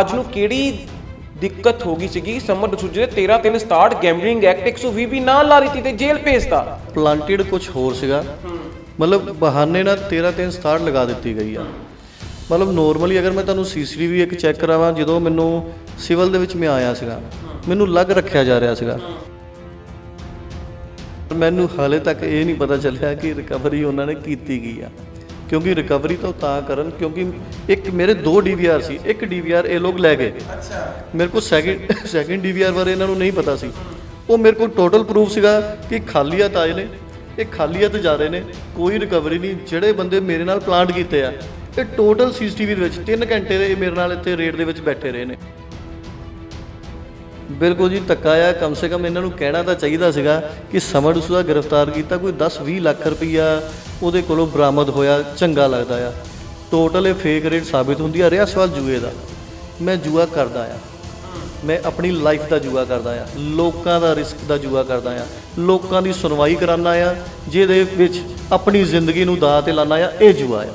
ਅੱਜ ਨੂੰ ਕਿਹੜੀ ਦਿੱਕਤ ਹੋ ਗਈ ਸੀਗੀ? ਸਮਰ ਦਸੂਜੇ 13 3 67 ਗੈਂਬਲਿੰਗ ਐਕਟ 120 ਵੀ ਨਾਲ ਲਾ ਦਿੱਤੀ ਤੇ ਜੇਲ੍ਹ ਭੇਜਤਾ। ਪਲਾਂਟਡ ਕੁਝ ਹੋਰ ਸੀਗਾ। ਮਤਲਬ ਬਹਾਨੇ ਨਾਲ 13 3 67 ਲਗਾ ਦਿੱਤੀ ਗਈ ਆ। ਮਤਲਬ ਨੋਰਮਲੀ ਅਗਰ ਮੈਂ ਤੁਹਾਨੂੰ ਸੀਸੀਟੀਵੀ ਇੱਕ ਚੈੱਕ ਕਰਾਵਾਂ, ਜਦੋਂ ਮੈਨੂੰ ਸਿਵਲ ਦੇ ਵਿੱਚ ਮੈਂ ਆਇਆ ਸੀਗਾ, ਮੈਨੂੰ ਲੱਗ ਰੱਖਿਆ ਜਾ ਰਿਹਾ ਸੀਗਾ। ਮੈਨੂੰ ਹਾਲੇ ਤੱਕ ਇਹ ਨਹੀਂ ਪਤਾ ਚੱਲਿਆ ਕਿ ਰਿਕਵਰੀ ਉਹਨਾਂ ਨੇ ਕੀਤੀ ਗਈ ਆ। ਕਿਉਂਕਿ ਰਿਕਵਰੀ ਤਾਂ ਉਹ ਤਾਂ ਕਰਨ ਕਿਉਂਕਿ ਇੱਕ ਮੇਰੇ ਦੋ ਡੀਵੀਆਰ ਸੀ ਇੱਕ ਡੀਵੀਆਰ ਇਹ ਲੋਕ ਲੈ ਗਏ। ਅੱਛਾ। ਮੇਰੇ ਕੋਲ ਸੈਕਿੰਡ ਸੈਕਿੰਡ ਡੀਵੀਆਰ ਬਾਰੇ ਇਹਨਾਂ ਨੂੰ ਨਹੀਂ ਪਤਾ ਸੀ। ਉਹ ਮੇਰੇ ਕੋਲ ਟੋਟਲ ਪ੍ਰੂਫ ਸੀਗਾ ਕਿ ਖਾਲੀਅਤ ਆਏ ਨੇ ਇਹ ਖਾਲੀਅਤ ਜਾ ਰਹੇ ਨੇ ਕੋਈ ਰਿਕਵਰੀ ਨਹੀਂ ਜਿਹੜੇ ਬੰਦੇ ਮੇਰੇ ਨਾਲ ਪਲਾਂਟ ਕੀਤੇ ਆ ਇਹ ਟੋਟਲ ਸੀਸੀਟੀਵੀ ਦੇ ਵਿੱਚ 3 ਘੰਟੇ ਦੇ ਮੇਰੇ ਨਾਲ ਇੱਥੇ ਰੇਡ ਦੇ ਵਿੱਚ ਬੈਠੇ ਰਹੇ ਨੇ। ਬਿਲਕੁਲ ਜੀ, ਧੱਕਾ ਆ ਕਮ ਸੇ ਕਮ ਇਹਨਾਂ ਨੂੰ ਕਹਿਣਾ ਤਾਂ ਚਾਹੀਦਾ ਸੀਗਾ ਕਿ ਸਮਰ ਉਸਦਾ ਗ੍ਰਿਫਤਾਰ ਕੀਤਾ, ਕੋਈ 10-20 ਲੱਖ ਰੁਪਈਆ ਉਹਦੇ ਕੋਲੋਂ ਬਰਾਮਦ ਹੋਇਆ, ਚੰਗਾ ਲੱਗਦਾ ਆ। ਟੋਟਲ ਇਹ ਫੇਕ ਰੇਟ ਸਾਬਿਤ ਹੁੰਦੀ ਆ, ਰਿਹਾ ਸਵਾਲ ਜੂਏ ਦਾ। ਮੈਂ ਜੂਆ ਕਰਦਾ ਆ। ਮੈਂ ਆਪਣੀ ਲਾਈਫ ਦਾ ਜੂਆ ਕਰਦਾ ਆ। ਲੋਕਾਂ ਦਾ ਰਿਸਕ ਦਾ ਜੂਆ ਕਰਦਾ ਆ। ਲੋਕਾਂ ਦੀ ਸੁਣਵਾਈ ਕਰਾਨਾ ਆ, ਜਿਹਦੇ ਵਿੱਚ ਆਪਣੀ ਜ਼ਿੰਦਗੀ ਨੂੰ ਦਾਅ ਤੇ ਲਾਨਾ ਆ, ਇਹ ਜੂਆ ਆ।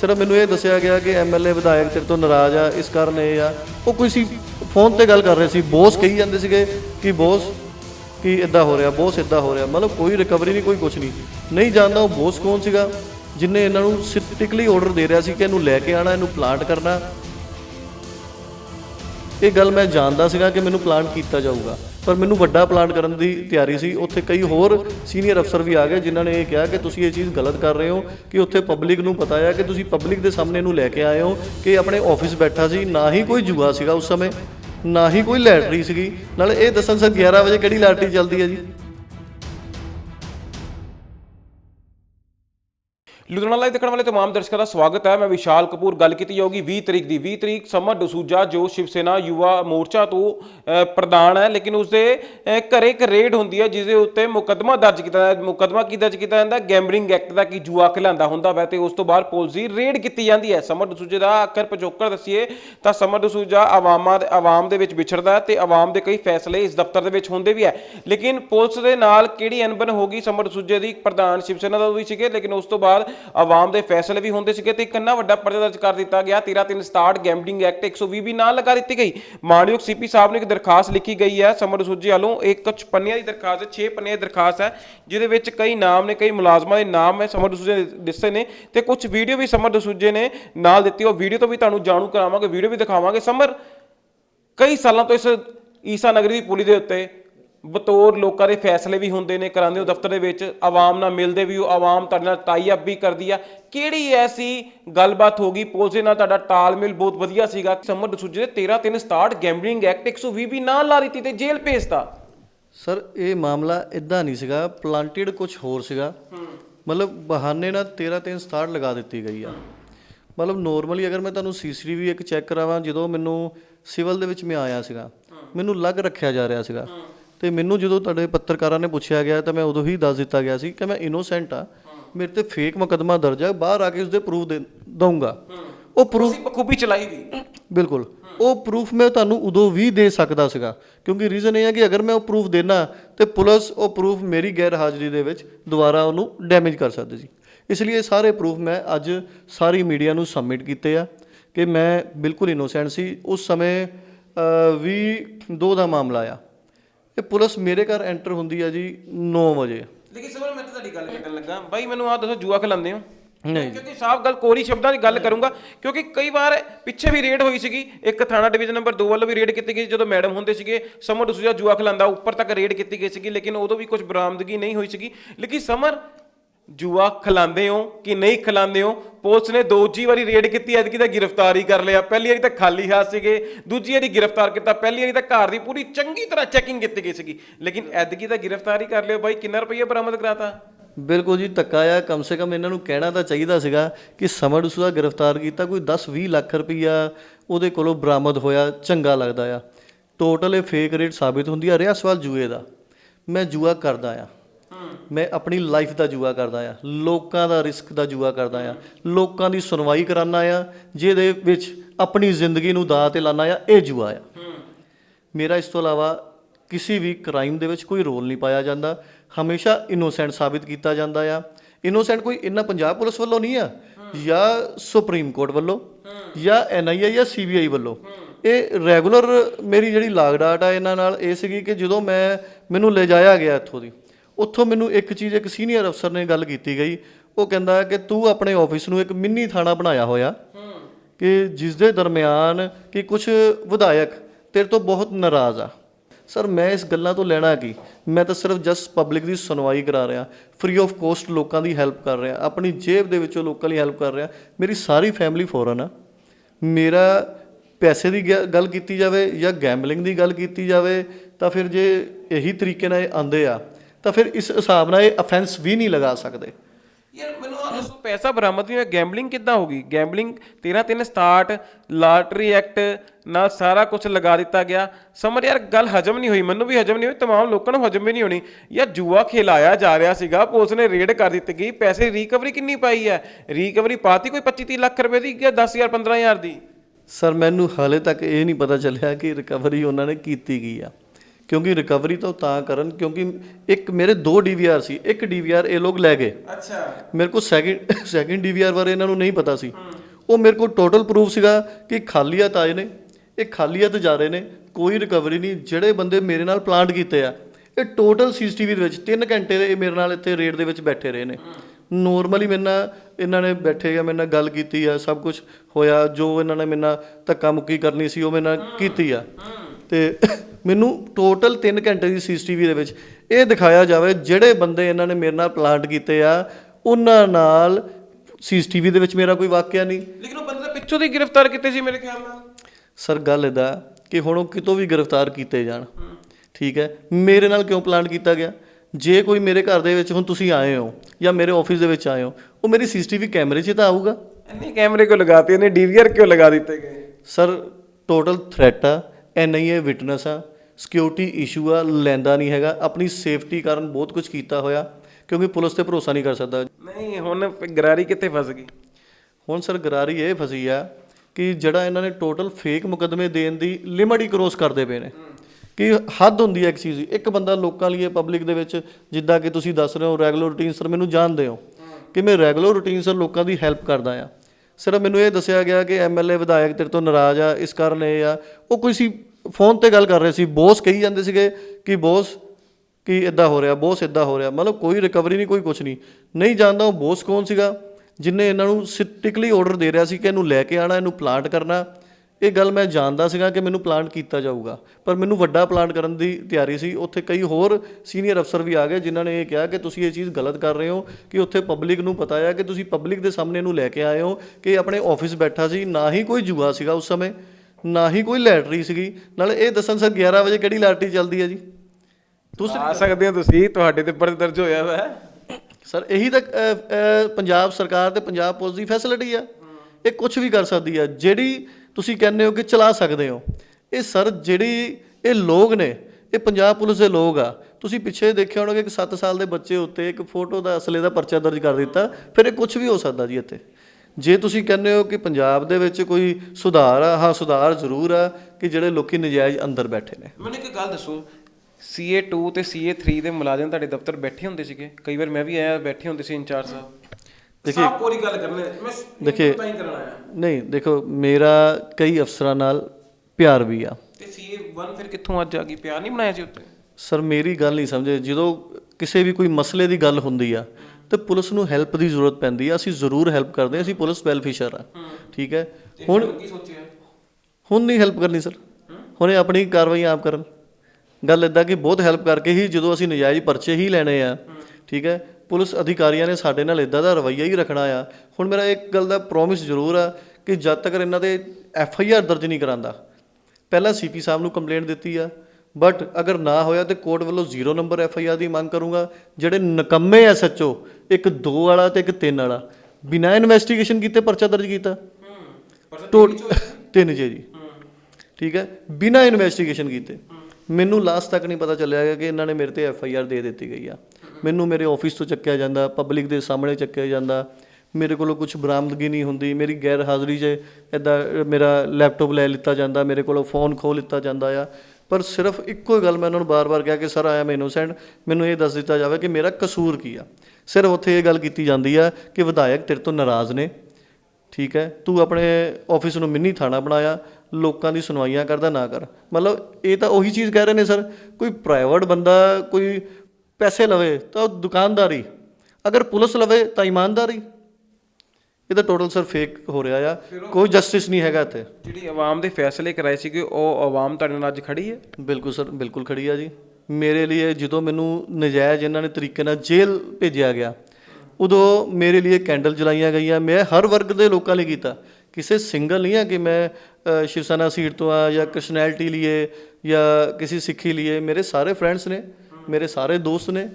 ਸਿਰਫ ਮੈਨੂੰ ਇਹ ਦੱਸਿਆ ਗਿਆ ਕਿ ਐਮਐਲਏ ਵਿਧਾਇਕ ਤੇਰੇ ਤੋਂ ਨਾਰਾਜ਼ ਆ, ਇਸ ਕਾਰਨ ਇਹ ਆ। ਉਹ ਕੋਈ ਸੀ ਫੋਨ ਤੇ ਗੱਲ ਕਰ ਰਹੇ ਸੀ, ਬੋਸ ਕਹੀ ਜਾਂਦੇ ਸੀਗੇ ਕਿ ਬੋਸ, ਕਿ ਇਦਾਂ ਹੋ ਰਿਹਾ, ਬੋਸ ਇਦਾਂ ਹੋ ਰਿਹਾ, ਮਤਲਬ ਕੋਈ ਰਿਕਵਰੀ ਨਹੀਂ, ਕੋਈ ਕੁਝ ਨਹੀਂ। ਨਹੀਂ ਜਾਣਦਾ ਉਹ ਬੋਸ ਕੌਣ ਸੀਗਾ, ਜਿਨੇ ਇਹਨਾਂ ਨੂੰ ਸਪੈਸਿਫਿਕਲੀ ਆਰਡਰ ਦੇ ਰਿਹਾ ਸੀ ਕਿ ਇਹਨੂੰ ਲੈ ਕੇ ਆਣਾ, ਇਹਨੂੰ ਪਲਾਂਟ ਕਰਨਾ। ਇਹ ਗੱਲ ਮੈਂ ਜਾਣਦਾ ਸੀਗਾ ਕਿ ਮੈਨੂੰ ਪਲਾਂਟ ਕੀਤਾ ਜਾਊਗਾ, ਪਰ ਮੈਨੂੰ ਵੱਡਾ ਪਲਾਂਟ ਕਰਨ ਦੀ ਤਿਆਰੀ ਸੀ। ਉੱਥੇ ਕਈ ਹੋਰ ਸੀਨੀਅਰ ਅਫਸਰ ਵੀ ਆ ਗਏ, ਜਿਨ੍ਹਾਂ ਨੇ ਇਹ ਕਿਹਾ ਕਿ ਤੁਸੀਂ ਇਹ ਚੀਜ਼ ਗਲਤ ਕਰ ਰਹੇ ਹੋ, ਕਿ ਉੱਥੇ ਪਬਲਿਕ ਨੂੰ ਪਤਾ ਹੈ ਕਿ ਤੁਸੀਂ ਪਬਲਿਕ ਦੇ ਸਾਹਮਣੇ ਇਹਨੂੰ ਲੈ ਕੇ ਆਏ ਹੋ, ਕਿ ਆਪਣੇ ਆਫਿਸ ਬੈਠਾ ਸੀ, ਨਾ ਹੀ ਕੋਈ ਜੁਆ ਸੀਗਾ ਉਸ ਸਮੇਂ। ਨਾ ਹੀ ਕੋਈ ਲੈਟਰੀ ਸੀਗੀ। ਨਾਲੇ ਇਹ ਦੱਸਣ ਸਰ 11 ਵਜੇ ਕਿਹੜੀ ਲੈਟਰੀ ਚੱਲਦੀ ਹੈ ਜੀ? ਲੁਧਿਆਣਾ ਲਾਈਵ ਦੇਖਣ ਵਾਲੇ ਤਮਾਮ ਦਰਸ਼ਕਾਂ ਦਾ ਸਵਾਗਤ ਹੈ। ਮੈਂ ਵਿਸ਼ਾਲ ਕਪੂਰ ਗੱਲ ਕੀਤੀ ਜਾਊਗੀ 20 ਤਰੀਕ ਦੀ। 20 ਤਰੀਕ ਸਮਰ ਡਸੂਜਾ ਜੋ ਸ਼ਿਵ ਸੈਨਾ ਯੁਵਾ ਮੋਰਚਾ ਤੋਂ ਪ੍ਰਧਾਨ ਹੈ। ਲੇਕਿਨ ਉਸਦੇ ਅਹ, ਘਰੇ ਇੱਕ ਰੇਡ ਹੁੰਦੀ ਹੈ ਜਿਸ ਦੇ ਉੱਤੇ ਮੁਕੱਦਮਾ ਦਰਜ ਕੀਤਾ ਜਾਂਦਾ ਮੁਕੱਦਮਾ ਕੀ ਦਰਜ ਕੀਤਾ ਜਾਂਦਾ? ਗੈਂਬਲਿੰਗ ਐਕਟ ਦਾ ਕੀ ਜੂਆ ਖਿਲਾਉਂਦਾ ਹੁੰਦਾ ਵੈ ਤੇ ਉਸ ਤੋਂ ਬਾਅਦ ਪੁਲਿਸ ਦੀ ਰੇਡ ਕੀਤੀ ਜਾਂਦੀ ਹੈ। ਸਮਰ ਡਸੂਜੇ ਦਾ ਆਖਰ ਪਜੋਕਰ ਦੱਸੀਏ ਤਾਂ ਸਮਰ ਡਸੂਜਾ ਆਵਾਮਾਂ ਦੇ ਆਵਾਮ ਦੇ ਵਿੱਚ ਵਿਛੜਦਾ ਹੈ ਤੇ ਆਵਾਮ ਦੇ ਕਈ ਫੈਸਲੇ ਇਸ ਦਫ਼ਤਰ ਦੇ ਵਿੱਚ ਹੁੰਦੇ ਵੀ ਹੈ। ਲੇਕਿਨ ਪੁਲਿਸ ਦੇ ਨਾਲ ਕਿਹੜੀ ਅਨਬਨ ਹੋ ਗਈ? ਸਮਰ ਡਸੂਜੇ ਦੀ ਪ੍ਰਧਾਨ ਸ਼ਿਵ ਸੈਨਾ ਦਾ ਵੀ ਸੀਗੇ ਲੇਕਿਨ ਉਸ ਤੋਂ ਬਾਅਦ ਆਵਾਮ ਦੇ ਫੈਸਲੇ ਵੀ ਹੁੰਦੇ ਸੀਗੇ ਤੇ ਇੱਕ ਵੱਡਾ ਪਰਚਾ ਦਰਜ ਕਰ ਦਿੱਤਾ ਗਿਆ। 13 3 67 ਗੈਂਬਲਿੰਗ ਐਕਟ 120 ਵੀ ਨਾਲ ਲਗਾ ਦਿੱਤੀ ਗਈ। ਮਾਨਯੋਗ ਸੀਪੀ ਸਾਹਿਬ ਨੇ ਇੱਕ ਦਰਖਾਸਤ ਲਿਖੀ ਗਈ ਹੈ, ਸਮਰ ਡਸੂਜੇ ਵੱਲੋਂ। ਇੱਕ ਕੁਝ ਪੰਨਿਆਂ ਦੀ ਦਰਖਾਸਤ ਹੈ 6 ਪੰਨਿਆਂ ਦੀ ਦਰਖਾਸਤ ਹੈ, ਜਿਹਦੇ ਵਿੱਚ ਕਈ ਨਾਮ ਨੇ, ਕਈ ਮੁਲਾਜ਼ਮਾਂ ਦੇ ਨਾਮ ਹੈ ਸਮਰ ਦਸੂਜੇ ਦੇ ਦਿੱਸੇ ਨੇ ਤੇ ਕੁਝ ਵੀਡੀਓ ਵੀ ਸਮਰ ਦਸੂਜੇ ਨੇ ਨਾਲ ਦਿੱਤੀ ਉਹ ਵੀਡੀਓ ਤੋਂ ਵੀ ਤੁਹਾਨੂੰ ਜਾਣੂ ਕਰਾਵਾਂਗੇ, ਵੀਡੀਓ ਵੀ ਦਿਖਾਵਾਂਗੇ। ਸਮਰ, ਕਈ ਸਾਲਾਂ ਤੋਂ ਇਸ ਈਸਾ ਨਗਰੀ ਦੀ ਪੁਲੀ ਦੇ ਉੱਤੇ ਬਤੌਰ ਲੋਕਾਂ ਦੇ ਫੈਸਲੇ ਵੀ ਹੁੰਦੇ ਨੇ ਕਰਾਉਂਦੇ ਹੋ ਦਫ਼ਤਰ ਦੇ ਵਿੱਚ, ਆਵਾਮ ਨਾਲ ਮਿਲਦੇ ਵੀ ਹੋ, ਆਵਾਮ ਤੁਹਾਡੇ ਨਾਲ ਟਾਈ ਅਪ ਵੀ ਕਰਦੀ ਆ। ਕਿਹੜੀ ਐਸੀ ਗੱਲਬਾਤ ਹੋ ਗਈ? ਪੁਲਿਸ ਦੇ ਨਾਲ ਤੁਹਾਡਾ ਤਾਲਮੇਲ ਬਹੁਤ ਵਧੀਆ ਸੀਗਾ। ਸਮਰ ਦਸੂਜੇ ਦੇ 13 3 67 ਗੈਂਬਲਿੰਗ ਐਕਟ 120 ਵੀ ਨਾਲ ਲਾ ਦਿੱਤੀ ਤੇ ਜੇਲ੍ਹ ਭੇਜਤਾ। ਸਰ, ਇਹ ਮਾਮਲਾ ਇਦਾਂ ਨਹੀਂ ਸੀਗਾ। ਪਲਾਂਟਡ ਕੁਝ ਹੋਰ ਸੀਗਾ। ਮਤਲਬ ਬਹਾਨੇ ਨਾਲ 13 3 67 ਲਗਾ ਦਿੱਤੀ ਗਈ ਆ। ਮਤਲਬ ਨੋਰਮਲੀ ਅਗਰ ਮੈਂ ਤੁਹਾਨੂੰ ਸੀਸੀਟੀਵੀ ਇੱਕ ਚੈੱਕ ਕਰਾਵਾਂ, ਜਦੋਂ ਮੈਨੂੰ ਸਿਵਲ ਦੇ ਵਿੱਚ ਮੈਂ ਆਇਆ ਸੀਗਾ, ਮੈਨੂੰ ਲੱਗ ਰੱਖਿਆ ਜਾ ਰਿਹਾ ਸੀਗਾ। ਤੇ ਮੈਨੂੰ ਜਦੋਂ ਤੁਹਾਡੇ ਪੱਤਰਕਾਰਾਂ ਨੇ ਪੁੱਛਿਆ ਗਿਆ ਤਾਂ ਮੈਂ ਉਦੋਂ ਹੀ ਦੱਸ ਦਿੱਤਾ ਗਿਆ ਸੀ ਕਿ ਮੈਂ ਇਨੋਸੈਂਟ ਆ। ਮੇਰੇ ਤੇ ਫੇਕ ਮੁਕੱਦਮਾ ਦਰਜ ਹੈ ਬਾਹਰ ਆ ਕੇ ਉਸਦੇ ਪ੍ਰੂਫ ਦੇ ਦਊਂਗਾ। ਉਹ ਪ੍ਰੂਫ ਅਸੀਂ ਬਖੂਬੀ ਚਲਾਈ ਵੀ। ਬਿਲਕੁਲ। ਉਹ ਪ੍ਰੂਫ ਮੈਂ ਤੁਹਾਨੂੰ ਉਦੋਂ ਵੀ ਦੇ ਸਕਦਾ ਸੀਗਾ ਕਿਉਂਕਿ ਰੀਜ਼ਨ ਇਹ ਹੈ ਕਿ ਅਗਰ ਮੈਂ ਉਹ ਪ੍ਰੂਫ ਦੇਣਾ ਤੇ ਪੁਲਿਸ ਉਹ ਪ੍ਰੂਫ ਮੇਰੀ ਗੈਰ ਹਾਜ਼ਰੀ ਦੇ ਵਿੱਚ ਦੁਬਾਰਾ ਉਹਨੂੰ ਡੈਮੇਜ ਕਰ ਸਕਦੀ ਸੀ। ਇਸ ਲਈ ਇਹ ਸਾਰੇ ਪ੍ਰੂਫ ਮੈਂ ਅੱਜ ਸਾਰੀ ਮੀਡੀਆ ਨੂੰ ਸਬਮਿਟ ਕੀਤੇ ਆ ਕਿ ਮੈਂ ਬਿਲਕੁਲ ਇਨੋਸੈਂਟ ਸੀ। ਉਸ ਸਮੇਂ ਵੀ ਦੋ ਦਾ ਮਾਮਲਾ ਆ। ਇਹ ਪੁਲਿਸ ਮੇਰੇ ਘਰ ਐਂਟਰ ਹੁੰਦੀ ਆ ਜੀ 9 ਵਜੇ। ਲੇਕਿਨ ਸਮਰ ਮੈਂ ਤਾਂ ਤੁਹਾਡੀ ਗੱਲ ਕੱਟਣ ਲੱਗਾ। ਬਾਈ ਮੈਨੂੰ ਆਹ ਦੱਸੋ ਜੂਆ ਖਿਲਾਉਂਦੇ ਹੋ? ਨਹੀਂ ਕਿਉਂਕਿ ਸਾਫ਼ ਗੱਲ ਕੋਰੀ ਸ਼ਬਦਾਂ ਦੀ ਗੱਲ ਕਰੂੰਗਾ। ਕਿਉਂਕਿ ਕਈ ਵਾਰ ਪਿੱਛੇ ਵੀ ਰੇਡ ਹੋਈ ਸੀਗੀ। ਇੱਕ ਥਾਣਾ ਡਿਵੀਜ਼ਨ ਨੰਬਰ 2 ਵੱਲੋਂ ਵੀ ਰੇਡ ਕੀਤੀ ਗਈ ਜਦੋਂ ਮੈਡਮ ਹੁੰਦੇ ਸੀਗੇ ਸਮਰ ਦਸੂਜਾ ਜੂਆ ਖਿਲਾਉਂਦਾ ਉੱਪਰ ਤੱਕ ਰੇਡ ਕੀਤੀ ਗਈ ਸੀਗੀ ਲੇਕਿਨ ਉਦੋਂ ਵੀ ਕੁਝ ਬਰਾਮਦਗੀ ਨਹੀਂ ਹੋਈ ਸੀਗੀ। ਲੇਕਿਨ ਸਮਰ ਜੂਆ ਖਿਲਾਉਂਦੇ ਹੋ ਕਿ ਨਹੀਂ ਖਿਲਾਉਂਦੇ ਹੋ? ਪੁਲਿਸ ਨੇ ਦੂਜੀ ਵਾਰੀ ਰੇਡ ਕੀਤੀ, ਐਤਕੀ ਤਾਂ ਗ੍ਰਿਫਤਾਰੀ ਕਰ ਲਿਆ। ਪਹਿਲੀ ਵਾਰੀ ਤਾਂ ਖਾਲੀ ਹੱਥ ਸੀਗੇ। ਦੂਜੀ ਵਾਰੀ ਗ੍ਰਿਫਤਾਰ ਕੀਤਾ। ਪਹਿਲੀ ਵਾਰੀ ਤਾਂ ਘਰ ਦੀ ਪੂਰੀ ਚੰਗੀ ਤਰ੍ਹਾਂ ਚੈਕਿੰਗ ਕੀਤੀ ਗਈ ਸੀਗੀ। ਲੇਕਿਨ ਐਤਕੀ ਤਾਂ ਗ੍ਰਿਫਤਾਰੀ ਕਰ ਲਿਓ ਬਾਈ, ਕਿੰਨਾ ਰੁਪਈਆ ਬਰਾਮਦ ਕਰਾਤਾ? ਬਿਲਕੁਲ ਜੀ, ਧੱਕਾ ਆ। ਕਮ ਸੇ ਕਮ ਇਹਨਾਂ ਨੂੰ ਕਹਿਣਾ ਤਾਂ ਚਾਹੀਦਾ ਸੀਗਾ ਕਿ ਸਮਰ ਉਸਦਾ ਗ੍ਰਿਫਤਾਰ ਕੀਤਾ ਕੋਈ 10-20 ਲੱਖ ਰੁਪਈਆ ਉਹਦੇ ਕੋਲੋਂ ਬਰਾਮਦ ਹੋਇਆ, ਚੰਗਾ ਲੱਗਦਾ ਆ। ਟੋਟਲ ਇਹ ਫੇਕ ਰੇਟ ਸਾਬਿਤ ਹੁੰਦੀ ਆ। ਰਿਹਾ ਸਵਾਲ ਜੂਏ ਦਾ। ਮੈਂ ਜੂਆ ਕਰਦਾ ਆ। ਮੈਂ ਆਪਣੀ ਲਾਈਫ ਦਾ ਜੂਆ ਕਰਦਾ ਆ ਲੋਕਾਂ ਦਾ ਰਿਸਕ ਦਾ ਜੂਆ ਕਰਦਾ ਆ ਲੋਕਾਂ ਦੀ ਸੁਣਵਾਈ ਕਰਾਨਾ ਆ ਜਿਹਦੇ ਵਿੱਚ ਆਪਣੀ ਜ਼ਿੰਦਗੀ ਨੂੰ ਦਾਅ ਤੇ ਲਾਨਾ ਆ ਇਹ ਜੂਆ ਆ ਮੇਰਾ ਇਸ ਤੋਂ ਇਲਾਵਾ ਕਿਸੇ ਵੀ ਕ੍ਰਾਈਮ ਦੇ ਵਿੱਚ ਕੋਈ ਰੋਲ ਨਹੀਂ ਪਾਇਆ ਜਾਂਦਾ, ਹਮੇਸ਼ਾ ਇਨੋਸੈਂਟ ਸਾਬਿਤ ਕੀਤਾ ਜਾਂਦਾ ਆ ਇਨੋਸੈਂਟ ਕੋਈ ਇੰਨਾ ਪੰਜਾਬ ਪੁਲਿਸ ਵੱਲੋਂ ਨਹੀਂ ਆ ਜਾਂ ਸੁਪਰੀਮ ਕੋਰਟ ਵੱਲੋਂ, ਜਾਂ ਐਨਆਈਏ ਜਾਂ ਸੀਬੀਆਈ ਵੱਲੋਂ। ਇਹ ਰੈਗੂਲਰ ਮੇਰੀ ਜਿਹੜੀ ਲਾਗਡਾਟ ਆ, ਇਹਨਾਂ ਨਾਲ ਇਹ ਸੀਗੀ ਕਿ ਜਦੋਂ ਮੈਂ, ਮੈਨੂੰ ਲੈ ਜਾਇਆ ਗਿਆ ਇੱਥੋਂ ਦੀ ਉੱਥੋਂ ਮੈਨੂੰ ਇੱਕ ਚੀਜ਼, ਇੱਕ ਸੀਨੀਅਰ ਅਫਸਰ ਨੇ ਗੱਲ ਕੀਤੀ ਗਈ। ਉਹ ਕਹਿੰਦਾ ਕਿ ਤੂੰ ਆਪਣੇ ਆਫਿਸ ਨੂੰ ਇੱਕ ਮਿੰਨੀ ਥਾਣਾ ਬਣਾਇਆ ਹੋਇਆ। ਕਿ ਜਿਸ ਦੇ ਦਰਮਿਆਨ ਕਿ ਕੁਝ ਵਿਧਾਇਕ ਤੇਰੇ ਤੋਂ ਬਹੁਤ ਨਾਰਾਜ਼ ਆ। ਸਰ, ਮੈਂ ਇਸ ਗੱਲਾਂ ਤੋਂ ਲੈਣਾ ਕੀ? ਮੈਂ ਤਾਂ ਸਿਰਫ ਜਸਟ ਪਬਲਿਕ ਦੀ ਸੁਣਵਾਈ ਕਰਾ ਰਿਹਾ। ਫ੍ਰੀ ਆਫ ਕੋਸਟ ਲੋਕਾਂ ਦੀ ਹੈਲਪ ਕਰ ਰਿਹਾ। ਆਪਣੀ ਜੇਬ ਦੇ ਵਿੱਚੋਂ ਲੋਕਾਂ ਲਈ ਹੈਲਪ ਕਰ ਰਿਹਾ। ਮੇਰੀ ਸਾਰੀ ਫੈਮਿਲੀ ਫੋਰਨ ਆ। ਮੇਰਾ ਪੈਸੇ ਦੀ ਗ- ਗੱਲ ਕੀਤੀ ਜਾਵੇ ਜਾਂ ਗੈਂਬਲਿੰਗ ਦੀ ਗੱਲ ਕੀਤੀ ਜਾਵੇ ਤਾਂ ਫਿਰ ਜੇ ਇਹੀ ਤਰੀਕੇ ਨਾਲ ਇਹ ਆਂਦੇ ਆ ਤਾਂ ਫਿਰ ਇਸ ਹਿਸਾਬ ਨਾਲ ਇਹ ਅਫੈਂਸ ਵੀ ਨਹੀਂ ਲਗਾ ਸਕਦੇ ਯਾਰ ਮੈਨੂੰ ਆਹ ਦੱਸੋ ਪੈਸਾ ਬਰਾਮਦ ਨਹੀਂ ਹੋਇਆ ਗੈਂਬਲਿੰਗ ਕਿੱਦਾਂ ਹੋਗੀ ਗੈਂਬਲਿੰਗ 13 3 ਸਟਾਰਟ ਲਾਟਰੀ ਐਕਟ ਨਾਲ ਸਾਰਾ ਕੁਝ ਲਗਾ ਦਿੱਤਾ ਗਿਆ ਸਮਝ ਯਾਰ ਗੱਲ ਹਜਮ ਨਹੀਂ ਹੋਈ ਮੈਨੂੰ ਵੀ ਹਜਮ ਨਹੀਂ ਹੋਈ तमाम ਲੋਕਾਂ ਨੂੰ ਹਜਮ ਵੀ ਨਹੀਂ ਹੋਣੀ ਯਾਰ ਜੂਆ ਖਿਲਾਇਆ ਜਾ ਰਿਹਾ ਸੀਗਾ ਪੁਲਿਸ ਨੇ ਰੇਡ ਕਰ ਦਿੱਤੀ ਗਈ ਪੈਸੇ ਰਿਕਵਰੀ ਕਿੰਨੀ ਪਾਈ ਹੈ ਰਿਕਵਰੀ ਪਾਤੀ ਕੋਈ 25 30 ਲੱਖ ਰੁਪਏ ਦੀ ਜਾਂ 10000 15000 ਦੀ ਸਰ ਮੈਨੂੰ ਹਾਲੇ ਤੱਕ ਇਹ ਨਹੀਂ ਪਤਾ ਚੱਲਿਆ ਕਿ ਰਿਕਵਰੀ ਉਹਨਾਂ ਨੇ ਕੀਤੀ ਗਈ ਆ ਕਿਉਂਕਿ ਰਿਕਵਰੀ ਤਾਂ ਉਹ ਤਾਂ ਕਰਨ ਕਿਉਂਕਿ ਇੱਕ ਮੇਰੇ ਦੋ ਡੀਵੀਆਰ ਸੀ ਇੱਕ ਡੀਵੀਆਰ ਇਹ ਲੋਕ ਲੈ ਗਏ। ਅੱਛਾ। ਮੇਰੇ ਕੋਲ ਸੈਕਿੰਡ ਸੈਕਿੰਡ ਡੀਵੀਆਰ ਬਾਰੇ ਇਹਨਾਂ ਨੂੰ ਨਹੀਂ ਪਤਾ ਸੀ। ਉਹ ਮੇਰੇ ਕੋਲ ਟੋਟਲ ਪ੍ਰੂਫ ਸੀਗਾ ਕਿ ਖਾਲੀਅਤ ਆਏ ਨੇ ਇਹ ਖਾਲੀਅਤ ਜਾ ਰਹੇ ਨੇ ਕੋਈ ਰਿਕਵਰੀ ਨਹੀਂ ਜਿਹੜੇ ਬੰਦੇ ਮੇਰੇ ਨਾਲ ਪਲਾਂਟ ਕੀਤੇ ਆ ਇਹ ਟੋਟਲ ਸੀਸੀਟੀਵੀ ਦੇ ਵਿੱਚ 3 ਘੰਟੇ ਦੇ ਇਹ ਮੇਰੇ ਨਾਲ ਇੱਥੇ ਰੇਡ ਦੇ ਵਿੱਚ ਬੈਠੇ ਰਹੇ ਨੇ। ਨੋਰਮਲੀ ਮੇਰੇ ਨਾਲ ਇਹਨਾਂ ਨੇ ਬੈਠੇ ਆ ਮੇਰੇ ਨਾਲ ਗੱਲ ਕੀਤੀ ਆ ਸਭ ਕੁਝ ਹੋਇਆ ਜੋ ਇਹਨਾਂ ਨੇ ਮੇਰੇ ਨਾਲ ਧੱਕਾ ਮੁੱਕੀ ਕਰਨੀ ਸੀ ਉਹ ਮੇਰੇ ਨਾਲ ਕੀਤੀ ਆ। ਤੇ ਮੈਨੂੰ ਟੋਟਲ 3 ਘੰਟੇ ਦੀ ਸੀਸੀਟੀਵੀ ਦੇ ਵਿੱਚ ਇਹ ਦਿਖਾਇਆ ਜਾਵੇ ਜਿਹੜੇ ਬੰਦੇ ਇਹਨਾਂ ਨੇ ਮੇਰੇ ਨਾਲ ਪਲਾਂਟ ਕੀਤੇ ਆ ਉਹਨਾਂ ਨਾਲ ਸੀਸੀਟੀਵੀ ਦੇ ਵਿੱਚ ਮੇਰਾ ਕੋਈ ਵਾਕਿਆ ਨਹੀਂ। ਲੇਕਿਨ ਉਹ ਬੰਦੇ ਪਿੱਛੋਂ ਦੀ ਗ੍ਰਿਫਤਾਰ ਕੀਤੇ ਸੀ ਮੇਰੇ ਖਿਆਲ ਨਾਲ। ਸਰ ਗੱਲ ਇਹਦਾ ਕਿ ਹੁਣ ਉਹ ਕਿਤੋਂ ਵੀ ਗ੍ਰਿਫਤਾਰ ਕੀਤੇ ਜਾਣ। ਠੀਕ ਹੈ ਮੇਰੇ ਨਾਲ ਕਿਉਂ ਪਲਾਂਟ ਕੀਤਾ ਗਿਆ? ਜੇ ਕੋਈ ਮੇਰੇ ਘਰ ਦੇ ਵਿੱਚ ਹੁਣ ਤੁਸੀਂ ਆਏ ਹੋ ਜਾਂ ਮੇਰੇ ਆਫਿਸ ਦੇ ਵਿੱਚ ਆਏ ਹੋ ਉਹ ਮੇਰੀ ਸੀਸੀਟੀਵੀ ਕੈਮਰੇ 'ਚ ਤਾਂ ਆਊਗਾ। ਇੰਨੇ ਕੈਮਰੇ ਕਿਉਂ ਲਗਾਤੇ? ਇਹਨੇ ਡੀਵੀਆਰ ਕਿਉਂ ਲਗਾ ਦਿੱਤੇ ਗਏ? ਸਰ ਟੋਟਲ ਥ੍ਰੈਟ ਆ। ਐਨਆਈਏ ਵਿਟਨੈਸ ਆ। ਸਿਕਿਉਰਿਟੀ ਇਸ਼ੂ ਆ ਲੈਂਦਾ ਨਹੀਂ ਹੈਗਾ। ਆਪਣੀ ਸੇਫਟੀ ਕਾਰਨ ਬਹੁਤ ਕੁਝ ਕੀਤਾ ਹੋਇਆ ਕਿਉਂਕਿ ਪੁਲਿਸ ਤੇ ਭਰੋਸਾ ਨਹੀਂ ਕਰ ਸਕਦਾ। ਨਹੀਂ ਹੁਣ ਗਰਾਰੀ ਕਿੱਥੇ ਫਸ ਗਈ? ਹੁਣ ਸਰ ਗਰਾਰੀ ਇਹ ਫਸੀ ਆ ਕਿ ਜਿਹੜਾ ਇਹਨਾਂ ਨੇ ਟੋਟਲ ਫੇਕ ਮੁਕੱਦਮੇ ਦੇਣ ਦੀ ਲਿਮਟ ਹੀ ਕ੍ਰੋਸ ਕਰਦੇ ਪਏ ਨੇ। ਕਿ ਹੱਦ ਹੁੰਦੀ ਹੈ ਇੱਕ ਚੀਜ਼ ਦੀ। ਇੱਕ ਬੰਦਾ ਲੋਕਾਂ ਲਈ ਪਬਲਿਕ ਦੇ ਵਿੱਚ ਜਿੱਦਾਂ ਕਿ ਤੁਸੀਂ ਦੱਸ ਰਹੇ ਹੋ ਰੈਗੂਲਰ ਰੂਟੀਨ ਸਰ ਮੈਨੂੰ ਜਾਣਦੇ ਹੋ ਕਿ ਮੈਂ ਰੈਗੂਲਰ ਰੂਟੀਨ ਸਰ ਲੋਕਾਂ ਦੀ ਹੈਲਪ ਕਰਦਾ ਆ। ਸਿਰਫ ਮੈਨੂੰ ਇਹ ਦੱਸਿਆ ਗਿਆ ਕਿ ਐਮਐਲਏ ਵਿਧਾਇਕ ਤੇਰੇ ਤੋਂ ਨਾਰਾਜ਼ ਆ, ਇਸ ਕਾਰਨ ਇਹ ਆ। ਉਹ ਕੋਈ ਸੀ, ਫੋਨ ਤੇ ਗੱਲ ਕਰ ਰਹੇ ਸੀ, ਬੋਸ ਕਹੀ ਜਾਂਦੇ ਸੀਗੇ ਕਿ ਬੋਸ, ਕਿ ਇਦਾਂ ਹੋ ਰਿਹਾ, ਬੋਸ ਇਦਾਂ ਹੋ ਰਿਹਾ। ਮਤਲਬ ਕੋਈ ਰਿਕਵਰੀ ਨਹੀਂ, ਕੋਈ ਕੁਝ ਨਹੀਂ। ਨਹੀਂ ਜਾਣਦਾ ਉਹ ਬੋਸ ਕੌਣ ਸੀਗਾ, ਜਿਨੇ ਇਹਨਾਂ ਨੂੰ ਸਟਿਕਲੀ ਆਰਡਰ ਦੇ ਰਿਹਾ ਸੀ ਕਿ ਇਹਨੂੰ ਲੈ ਕੇ ਆਣਾ ਇਹਨੂੰ ਪਲਾਂਟ ਕਰਨਾ। ਇਹ ਗੱਲ ਮੈਂ ਜਾਣਦਾ ਸੀਗਾ ਕਿ ਮੈਨੂੰ ਪਲਾਂਟ ਕੀਤਾ ਜਾਊਗਾ ਪਰ ਮੈਨੂੰ ਵੱਡਾ ਪਲਾਂਟ ਕਰਨ ਦੀ ਤਿਆਰੀ ਸੀ। ਉੱਥੇ ਕਈ ਹੋਰ ਸੀਨੀਅਰ ਅਫਸਰ ਵੀ ਆ ਗਏ ਜਿਨ੍ਹਾਂ ਨੇ ਇਹ ਕਿਹਾ ਕਿ ਤੁਸੀਂ ਇਹ ਚੀਜ਼ ਗਲਤ ਕਰ ਰਹੇ ਹੋ ਕਿ ਉੱਥੇ ਪਬਲਿਕ ਨੂੰ ਪਤਾ ਹੈ ਕਿ ਤੁਸੀਂ ਪਬਲਿਕ ਦੇ ਸਾਹਮਣੇ ਇਹਨੂੰ ਲੈ ਕੇ ਆਏ ਹੋ ਕਿ ਆਪਣੇ ਆਫਿਸ ਬੈਠਾ ਸੀ ਨਾ ਹੀ ਕੋਈ ਜੂਆ ਸੀਗਾ ਉਸ ਸਮੇਂ ਨਾ ਹੀ ਕੋਈ ਲੈਟਰੀ ਸੀਗੀ। ਨਾਲੇ ਇਹ ਦੱਸਣ ਸਰ 11 ਵਜੇ ਕਿਹੜੀ ਲਾਟਰੀ ਚੱਲਦੀ ਹੈ ਜੀ? ਤੁਸੀਂ ਆ ਸਕਦੇ ਹੋ ਤੁਸੀਂ ਤੁਹਾਡੇ ਤੇ ਪਰਦ ਦਰਜ ਹੋਇਆ ਹੋਇਆ ਸਰ ਇਹੀ ਤਾਂ ਪੰਜਾਬ ਸਰਕਾਰ ਤੇ ਪੰਜਾਬ ਪੁਲਿਸ ਦੀ ਫੈਸਿਲਿਟੀ ਆ। ਇਹ ਕੁਝ ਵੀ ਕਰ ਸਕਦੀ ਆ। ਜਿਹੜੀ ਤੁਸੀਂ ਕਹਿੰਦੇ ਹੋ ਕਿ ਚਲਾ ਸਕਦੇ ਹੋ। ਇਹ ਸਰ ਜਿਹੜੀ ਇਹ ਲੋਕ ਨੇ, ਇਹ ਪੰਜਾਬ ਪੁਲਿਸ ਦੇ ਲੋਕ ਆ। ਤੁਸੀਂ ਪਿੱਛੇ ਦੇਖਿਆ ਹੋਣਾ ਕਿ ਇੱਕ 7 ਸਾਲ ਦੇ ਬੱਚੇ ਉੱਤੇ ਇੱਕ ਫੋਟੋ ਦਾ ਅਸਲੇ ਦਾ ਪਰਚਾ ਦਰਜ ਕਰ ਦਿੱਤਾ, ਫਿਰ ਇਹ ਕੁਝ ਵੀ ਹੋ ਸਕਦਾ ਜੀ ਇੱਥੇ। ਜੇ ਤੁਸੀਂ ਕਹਿੰਦੇ ਹੋ ਕਿ ਪੰਜਾਬ ਦੇ ਵਿੱਚ ਕੋਈ ਸੁਧਾਰ ਆ, ਹਾਂ ਸੁਧਾਰ ਜ਼ਰੂਰ ਆ ਕਿ ਜਿਹੜੇ ਲੋਕੀ ਨਜਾਇਜ਼ ਅੰਦਰ ਬੈਠੇ ਨੇ। ਮੈਨੂੰ ਇੱਕ ਗੱਲ ਦੱਸੋ CA2 ਤੇ CA3 ਦੇ ਮੁਲਾਜ਼ਮ ਤੁਹਾਡੇ ਦਫ਼ਤਰ ਬੈਠੇ ਹੁੰਦੇ ਸੀਗੇ? ਕਈ ਵਾਰ ਮੈਂ ਵੀ ਆਇਆ, ਬੈਠੇ ਹੁੰਦੇ ਸੀ ਇੰਚਾਰਜ। ਸਾਹਿਬ ਦੇਖਿਏ- ਸਾਫ਼ ਪੂਰੀ ਗੱਲ ਕਰਨੀ ਹੈ। ਮੈਂ ਦੇਖਿਏ- ਤਾਂ ਹੀ ਕਰਨ ਆਇਆ ਨਹੀਂ ਦੇਖੋ ਮੇਰਾ ਕਈ ਅਫਸਰਾਂ ਨਾਲ ਪਿਆਰ ਵੀ ਆ। ਤੇ CA1 ਫਿਰ ਕਿੱਥੋਂ ਅੱਜ ਆ ਗਈ? ਪਿਆਰ ਨਹੀਂ ਬਣਾਇਆ ਸੀ ਉੱਤੇ ਸਰ ਮੇਰੀ ਗੱਲ ਨਹੀਂ ਸਮਝੇ। ਜਦੋਂ ਕਿਸੇ ਵੀ ਕੋਈ ਮਸਲੇ ਦੀ ਗੱਲ ਹੁੰਦੀ ਆ ਤੇ ਪੁਲਿਸ ਨੂੰ ਹੈਲਪ ਦੀ ਜ਼ਰੂਰਤ ਪੈਂਦੀ ਆ। ਅਸੀਂ ਜ਼ਰੂਰ ਹੈਲਪ ਕਰਦੇ ਆ ਅਸੀਂ ਪੁਲਿਸ ਵੈਲਫਿਸ਼ਰ ਆ। ਠੀਕ ਹੈ? ਹੁਣ ਕੀ ਸੋਚਿਆ? ਹੁਣ ਨਹੀਂ ਹੈਲਪ ਕਰਨੀ ਸਰ। ਹੁਣ ਆਪਣੀ ਕਾਰਵਾਈ ਆਪ ਕਰਨ। ਗੱਲ ਇਦਾਂ ਕਿ ਬਹੁਤ ਹੈਲਪ ਕਰਕੇ ਹੀ ਜਦੋਂ ਅਸੀਂ ਨਜਾਇਜ਼ ਪਰਚੇ ਹੀ ਲੈਣੇ ਆ ਠੀਕ ਹੈ? ਪੁਲਿਸ ਅਧਿਕਾਰੀਆਂ ਨੇ ਸਾਡੇ ਨਾਲ ਇਦਾਂ ਦਾ ਰਵੱਈਆ ਹੀ ਰੱਖਣਾ ਆ। ਹੁਣ ਮੇਰਾ ਇੱਕ ਗੱਲ ਦਾ ਪ੍ਰੋਮਿਸ ਜ਼ਰੂਰ ਆ ਕਿ ਜਦ ਤੱਕ ਇਹਨਾਂ ਦੇ ਐਫ ਆਈ ਆਰ ਦਰਜ ਨਹੀਂ ਕਰਾਂਦਾ ਪਹਿਲਾਂ ਸੀਪੀ ਸਾਹਿਬ ਨੂੰ ਕੰਪਲੇਂਟ ਦਿੱਤੀ ਆ ਬਟ ਅਗਰ ਨਾ ਹੋਇਆ ਤੇ ਕੋਰਟ ਵੱਲੋਂ zero number F I R ਦੀ ਮੰਗ ਕਰੂੰਗਾ ਜਿਹੜੇ ਨਕੰਮੇ ਐਸਐਚਓ ਇੱਕ 2 ਵਾਲਾ ਤੇ ਇੱਕ 3 ਵਾਲਾ ਬਿਨਾਂ ਇਨਵੈਸਟੀਗੇਸ਼ਨ ਕੀਤੇ ਪਰਚਾ ਦਰਜ ਕੀਤਾ? ਟੋਟ ਤਿੰਨ ਜੇ ਜੀ। ਠੀਕ ਹੈ ਬਿਨਾਂ ਇਨਵੈਸਟੀਗੇਸ਼ਨ ਕੀਤੇ। ਮੈਨੂੰ ਲਾਸਟ ਤੱਕ ਨਹੀਂ ਪਤਾ ਚੱਲਿਆ ਕਿ ਇਹਨਾਂ ਨੇ ਮੇਰੇ ਤੇ ਐਫ ਆਈ ਆਰ ਦੇ ਦਿੱਤੀ ਗਈ ਆ। ਮੈਨੂੰ ਮੇਰੇ ਆਫਿਸ ਤੋਂ ਚੱਕਿਆ ਜਾਂਦਾ ਪਬਲਿਕ ਦੇ ਸਾਹਮਣੇ ਚੱਕਿਆ ਜਾਂਦਾ। ਮੇਰੇ ਕੋਲੋਂ ਕੁਝ ਬਰਾਮਦਗੀ ਨਹੀਂ ਹੁੰਦੀ, ਮੇਰੀ ਗੈਰ ਹਾਜ਼ਰੀ 'ਚ ਇਦਾਂ ਮੇਰਾ ਲੈਪਟਾਪ ਲੈ ਲਿੱਤਾ ਜਾਂਦਾ, ਮੇਰੇ ਕੋਲੋਂ ਫੋਨ ਖੋਹ ਲਿੱਤਾ ਜਾਂਦਾ ਆ। ਪਰ ਸਿਰਫ ਇੱਕੋ ਹੀ ਗੱਲ ਮੈਂ ਉਹਨਾਂ ਨੂੰ ਬਾਰ-ਬਾਰ ਕਿਹਾ ਕਿ, ਸਰ ਆਇਆ ਮੈਂ ਇਨੋਸੈਂਟ ਮੈਨੂੰ ਇਹ ਦੱਸ ਦਿੱਤਾ ਜਾਵੇ ਕਿ ਮੇਰਾ ਕਸੂਰ ਕੀ ਆ। ਸਿਰਫ ਉੱਥੇ ਇਹ ਗੱਲ ਕੀਤੀ ਜਾਂਦੀ ਆ ਕਿ ਵਿਧਾਇਕ ਤੇਰੇ ਤੋਂ ਨਾਰਾਜ਼ ਨੇ। ਠੀਕ ਹੈ, ਤੂੰ ਆਪਣੇ ਆਫਿਸ ਨੂੰ ਮਿੰਨੀ ਥਾਣਾ ਬਣਾਇਆ, ਲੋਕਾਂ ਦੀ ਸੁਣਵਾਈਆਂ ਕਰਦਾ ਨਾ ਕਰ। ਮਤਲਬ ਇਹ ਤਾਂ ਉਹੀ ਚੀਜ਼ ਕਹਿ ਰਹੇ ਨੇ, ਸਰ। ਕੋਈ ਪ੍ਰਾਈਵੇਟ ਬੰਦਾ, ਕੋਈ ਪੈਸੇ ਲਵੇ ਤਾਂ ਉਹ ਦੁਕਾਨਦਾਰੀ ਅਗਰ ਪੁਲਿਸ ਲਵੇ ਤਾਂ ਇਮਾਨਦਾਰੀ। ਇਹ ਤਾਂ ਟੋਟਲ ਸਰ ਫੇਕ ਹੋ ਰਿਹਾ ਆ। ਕੋਈ ਜਸਟਿਸ ਨਹੀਂ ਹੈਗਾ ਇੱਥੇ। ਜਿਹੜੀ ਆਵਾਮ ਦੇ ਫੈਸਲੇ ਕਰਾਏ ਸੀਗੇ ਉਹ ਆਵਾਮ ਤੁਹਾਡੇ ਨਾਲ ਅੱਜ ਖੜੀ ਹੈ? ਬਿਲਕੁਲ ਸਰ ਬਿਲਕੁਲ ਖੜੀ ਆ ਜੀ। ਮੇਰੇ ਲਈ ਜਦੋਂ ਮੈਨੂੰ ਨਜਾਇਜ਼ ਇਹਨਾਂ ਨੇ ਤਰੀਕੇ ਨਾਲ ਜੇਲ੍ਹ ਭੇਜਿਆ ਗਿਆ ਉਦੋਂ ਮੇਰੇ ਲਈ ਕੈਂਡਲ ਜਲਾਈਆਂ ਗਈਆਂ। ਮੈਂ ਹਰ ਵਰਗ ਦੇ ਲੋਕਾਂ ਲਈ ਕੀਤਾ। ਕਿਸੇ ਸਿੰਗਲ ਨਹੀਂ ਹੈ ਕਿ ਮੈਂ ਸ਼ਿਵ ਸੈਨਾ ਸੀਟ ਤੋਂ ਆ ਜਾਂ ਕ੍ਰਿਸ਼ਨੈਲਿਟੀ ਲਈਏ ਜਾਂ ਕਿਸੇ ਸਿੱਖੀ ਲਈਏ। ਮੇਰੇ ਸਾਰੇ ਫਰੈਂਡਸ ਨੇ। ਮੇਰੇ ਸਾਰੇ ਦੋਸਤ ਨੇ